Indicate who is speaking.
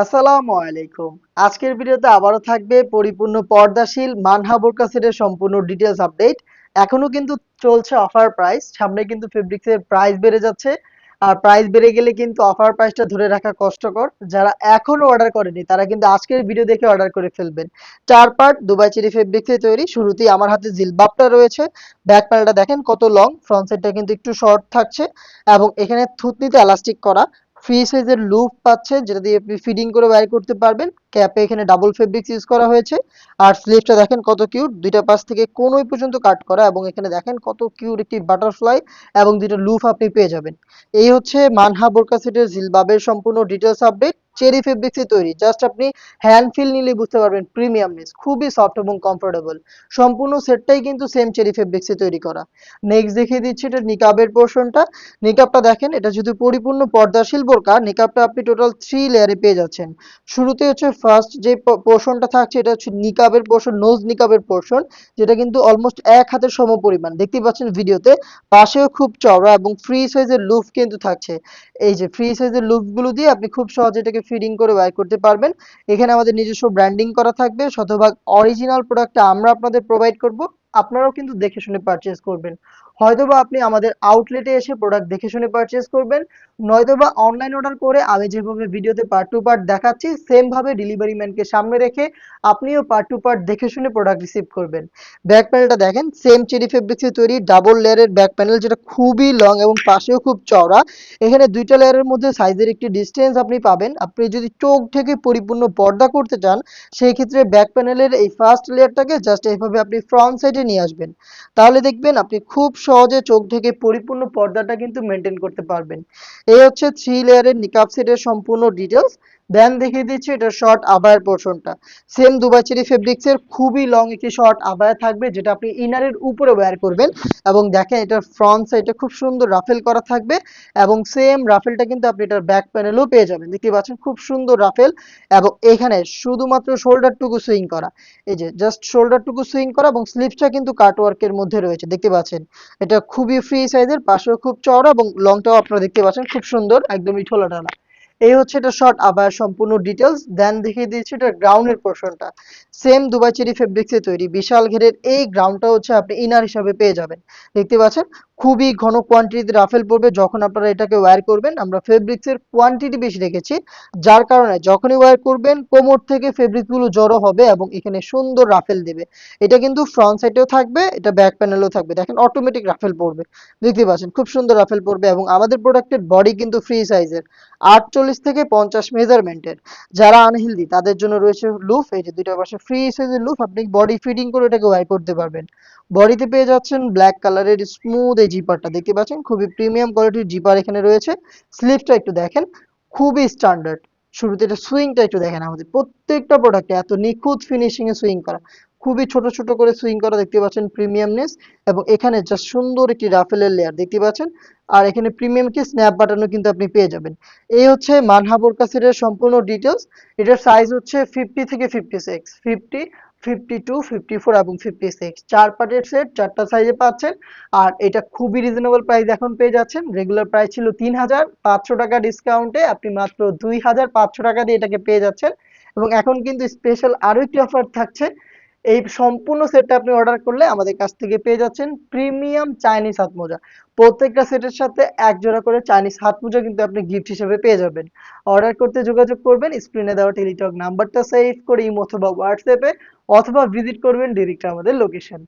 Speaker 1: আসসালামু আলাইকুম। আজকের ভিডিওতে আবারও থাকবে পরিপূর্ণ পর্দাশীল মানহা বোরকা সেটের সম্পূর্ণ ডিটেলস আপডেট এখনও কিন্তু চলছে অফার প্রাইস সামনে কিন্তু ফেব্রিক্সের প্রাইস বেড়ে যাচ্ছে। আর প্রাইস বেড়ে গেলে কিন্তু অফার প্রাইসটা ধরে রাখা কষ্টকর। যারা এখনও অর্ডার করেনি, তারা কিন্তু আজকের ভিডিও দেখে অর্ডার করে ফেলবেন। চার পার্ট দুবাই চেরি ফেব্রিক্সে তৈরি। শুরুতেই আমার হাতে জিলবাবটা রয়েছে। ব্যাক প্যানেলটা দেখেন কত লং ফ্রন্ট সাইডটা কিন্তু একটু শর্ট থাকছে। এবং এখানে থুতনিতে এলাস্টিক করা। ফ্রি সাইজের লুপ পাচ্ছেন যেটা দিয়ে আপনি ফিডিং করে ওয়্যার করতে পারবেন। ক্যাপে এখানে ডাবল ফেব্রিক্স ইউজ করা হয়েছে। আর স্লিভটা দেখেন কত কিউট দুইটা পাশ থেকে কোনোই পর্যন্ত কাট করা, এবং এখানে দেখেন কত কিউট একটি বাটারফ্লাই এবং দুইটা লুপ আপনি পেয়ে যাবেন। এই হচ্ছে মানহা বোরকা সেটের জিলবাবের সম্পূর্ণ ডিটেলস আপডেট চেরি ফেব্রিক্সে তৈরি। জাস্ট আপনি হ্যান্ড ফিল নিলে বুঝতে পারবেন প্রিমিয়ামনেস খুবই সফট এবং কমফোর্টেবল সম্পূর্ণ সেটটাই কিন্তু সেম চেরি ফেব্রিক্সে তৈরি করা। নেক্সট দেখিয়ে দিচ্ছি এটা নিকাবের পোর্শনটা নিকাবটা দেখেন, এটা যদি পরিপূর্ণ পর্দাশীল বোরকা নিকাবটা আপনি টোটাল থ্রি লেয়ারে পেয়ে যাচ্ছেন। শুরুতে হচ্ছে ফার্স্ট যে পোর্শনটা থাকছে, এটা হচ্ছে নিকাবের পোর্শন নোজ নিকাবের পোর্শন যেটা কিন্তু অলমোস্ট এক হাতের সম পরিমাণ। দেখতেই পাচ্ছেন ভিডিওতে, পাশেও খুব চওড়া এবং ফ্রি সাইজের লুফ কিন্তু থাকছে। এই যে ফ্রি সাইজের লুপগুলো দিয়ে আপনি খুব সহজে এটাকে ফিডিং করে ব্যয় করতে পারবেন। এখানে আমাদের নিজস্ব ব্র্যান্ডিং করা থাকবে। শতভাগ অরিজিনাল প্রোডাক্টটা আমরা আপনাদের প্রোভাইড করব। আপনারাও কিন্তু দেখে শুনে পারচেস করবেন। হয়তোবা আপনি আমাদের আউটলেটে এসে প্রোডাক্ট দেখে শুনে পারচেস করবেন, নয়তোবা অনলাইন অর্ডার করে আমি যেভাবে ভিডিওতে পার্ট টু পার্ট দেখাচ্ছি সেম ভাবে ডেলিভারি ম্যানকে সামনে রেখে আপনিও পার্ট টু পার্ট দেখে শুনে প্রোডাক্ট রিসিভ করবেন। ব্যাক প্যানেলটা দেখেন সেম চেরি ফেব্রিক্সে তৈরি ডাবল লেয়ারের ব্যাক প্যানেল যেটা খুবই লং এবং পাশেও খুব চওড়া। এখানে দুইটা লেয়ারের মধ্যে সাইজের একটি ডিস্টেন্স আপনি পাবেন। আপনি যদি চোখ থেকে পরিপূর্ণ পর্দা করতে চান, সেই ক্ষেত্রে ব্যাক প্যানেলের এই ফার্স্ট লেয়ারটাকে জাস্ট এইভাবে আপনি ফ্রন্ট সাইডে নিয়ে আসবেন। তাহলে দেখবেন আপনি খুব সহজে চোখ থেকে পরিপূর্ণ পর্দাটা কিন্তু মেনটেন করতে পারবেন। এই হচ্ছে থ্রি লেয়ারের নিকাব সেটের সম্পূর্ণ ডিটেলস দেন দেখিয়ে দিচ্ছি এটা শর্ট আবায়ের পোর্শনটা সেম দুবাই চেরি ফেব্রিক্সের খুবই লং একটি শর্ট আবায়া থাকবে, যেটা আপনি ইনারের উপরে ওয়্যার করবেন। এবং দেখেন এটার ফ্রন্ট সাইডে খুব সুন্দর রাফেল করা থাকবে। এবং সেম রাফেলটা কিন্তু আপনি এটার ব্যাক প্যানেলও পেয়ে যাবেন। দেখতে পাচ্ছেন, খুব সুন্দর রাফেল এবং এখানে শুধুমাত্র শোল্ডারটুকু সুইং করা। এই যে জাস্ট শোল্ডারটুকু সুইং করা এবং স্লিভসটা কিন্তু কাটওয়ার্কের মধ্যে রয়েছে। দেখতে পাচ্ছেন, এটা খুবই ফ্রি সাইজের পাশেও খুব চওড়া এবং লংটাও আপনারা দেখতে পাচ্ছেন, খুব সুন্দর, একদমই ঠোলা ঠালা এই হচ্ছে এটা শর্ট আবার সম্পূর্ণ ডিটেলস দেন দেখিয়ে দিচ্ছি এটা গ্রাউন্ডের পোর্শনটা সেম দুবাই চেরি ফেব্রিক্সে তৈরি, বিশাল ঘেরের এই গ্রাউন্ডটা হচ্ছে আপনি ইনার হিসাবে পেয়ে যাবেন। দেখতে পাচ্ছেন? খুবই ঘন কোয়ান্টিটিতে রাফেল পড়বে। যখন আপনারা এটাকে ওয়্যার করবেন, আমরা ফেব্রিক্সের কোয়ান্টিটি বেশি রেখেছি। যার কারণে যখনই ওয়্যার করবেন, কোমর থেকে ফেব্রিকগুলো জড়ো হবে এবং এখানে সুন্দর রাফেল দেবে। এটা কিন্তু ফ্রন্ট সাইডেও থাকবে, এটা ব্যাক প্যানেলেও থাকবে। দেখেন অটোমেটিক রাফেল পড়বে। দেখতে পাচ্ছেন, খুব সুন্দর রাফেল পড়বে এবং আমাদের প্রোডাক্টের বডি কিন্তু ফ্রি সাইজের আটচল্লিশ থেকে পঞ্চাশ মেজারমেন্টের যারা আনহেলদি তাদের জন্য রয়েছে লুফ এই যে দুইটা পাশে ফ্রি সাইজের লুফ আপনি বডি ফিটিং করে এটাকে ওয়্যার করতে পারবেন। বডিতে পেয়ে যাচ্ছেন ব্ল্যাক কালারের স্মুথ জিপারটা দেখতে পাচ্ছেন, খুবই প্রিমিয়াম কোয়ালিটির জিপার এখানে রয়েছে। স্লিপটা একটু দেখেন, খুবই স্ট্যান্ডার্ড শুরুতে এটা সুইংটা একটু দেখেন আমাদের। প্রত্যেকটা প্রোডাক্টে এত নিখুঁত ফিনিশিং এ সুইং করা। খুবই ছোট ছোট করে সুইং করা দেখতে পাচ্ছেন প্রিমিয়ামনেস এবং এখানে জাস্ট সুন্দর একটি রাফেলের লেয়ার দেখতে পাচ্ছেন। আর এখানে প্রিমিয়াম কি স্ন্যাপ বাটনও কিন্তু আপনি পেয়ে যাবেন। এই হচ্ছে মানহা বোরকা সেটের সম্পূর্ণ ডিটেলস এটার সাইজ হচ্ছে ফিফটি থেকে fifty six fifty fifty two fifty four এবং ফিফটি সিক্স চার পার্টের সেট চারটা সাইজে পাচ্ছেন। আর এটা খুবই রিজনেবল প্রাইস এখন পেয়ে যাচ্ছেন। রেগুলার প্রাইস ছিল তিন হাজার পাঁচশো টাকা ডিসকাউন্টে আপনি মাত্র দুই হাজার পাঁচশো টাকা দিয়ে এটাকে পেয়ে যাচ্ছেন। এবং এখন কিন্তু স্পেশাল আরও একটি অফার থাকছে। এই সম্পূর্ণ সেটটা আপনি অর্ডার করলে আমাদের কাছ থেকে পেয়ে যাচ্ছেন প্রিমিয়াম চাইনিজ হাত মোজা। প্রত্যেকটা সেটের সাথে এক জোড়া করে চাইনিজ হাত মোজা কিন্তু আপনি গিফট হিসেবে পেয়ে যাবেন। অর্ডার করতে যোগাযোগ করবেন স্ক্রিনে দেওয়া টেলিটক নাম্বারটা সেভ করে ইম অথবা হোয়াটসঅ্যাপে অথবা ভিজিট করবেন ডিরেক্ট আমাদের লোকেশন